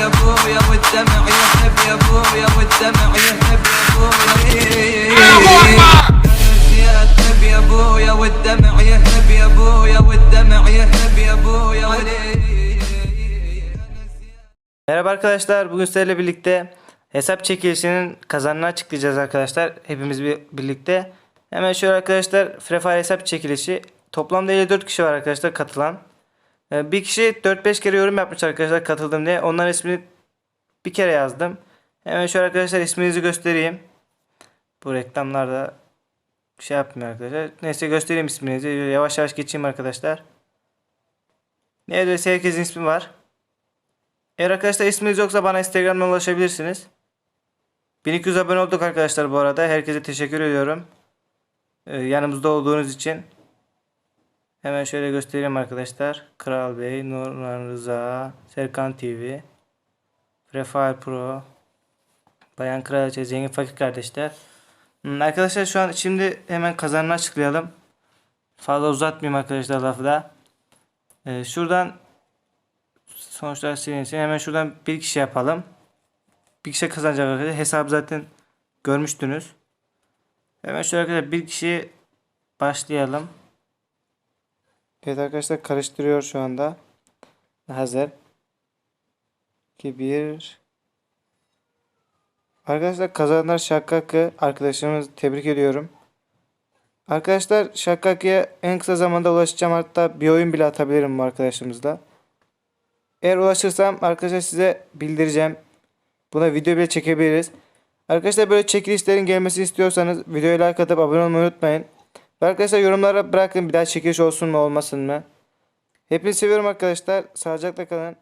يا ابويا والدمع يهب يا ابويا والدمع يهب يا ابويا يا تهب يا ابويا والدمع يهب يا ابويا والدمع يهب يا ابويا Merhaba arkadaşlar. Bugün sizlerle birlikte hesap çekilişinin kazanını açıklayacağız arkadaşlar. Hepimiz bir birlikte. Hemen şöyle arkadaşlar Free Fire hesap çekilişi. Toplamda 54 kişi var arkadaşlar katılan. Ee, Bir kişi 4-5 kere yorum yapmış arkadaşlar katıldım diye. Onların ismini bir kere yazdım. Hemen şöyle arkadaşlar isminizi göstereyim. Bu reklamlarda şey yapmıyor arkadaşlar. Neyse göstereyim isminizi. Yavaş yavaş geçeyim arkadaşlar. Neredeyse herkesin ismi var. Eğer arkadaşlar isminiz yoksa bana Instagram'dan ulaşabilirsiniz. 1200 abone olduk arkadaşlar bu arada. Herkese teşekkür ediyorum. Ee, yanımızda olduğunuz için. Hemen şöyle göstereyim arkadaşlar. Kral Bey, Nurhan Rıza, Serkan TV, Refal Pro, Bayan Kraliçe, Zengin Fakir Kardeşler. Hmm, Arkadaşlar şu an şimdi hemen kazanını açıklayalım. Fazla uzatmayayım arkadaşlar lafı da. Ee, şuradan Sonuçlar silinsin. Hemen şuradan bir kişi yapalım. Bir kişi kazanacak arkadaşlar. Hesabı zaten görmüştünüz. Hemen şöyle arkadaşlar bir kişi başlayalım. Evet arkadaşlar karıştırıyor şu anda. Hazır. 2 1 Arkadaşlar kazananlar Şakkak'ı arkadaşlarımız tebrik ediyorum. Arkadaşlar Şakkak'ya en kısa zamanda ulaşacağım hatta bir oyun bile atabilirim bu arkadaşımızla. Eğer ulaşırsam arkadaşlar size bildireceğim. Buna video bile çekebiliriz. Arkadaşlar böyle çekilişlerin gelmesini istiyorsanız videoya like atıp abone olmayı unutmayın. Arkadaşlar yorumlara bırakın bir daha çekiliş olsun mu olmasın mı. Hepinizi seviyorum arkadaşlar. Sağlıcakla kalın.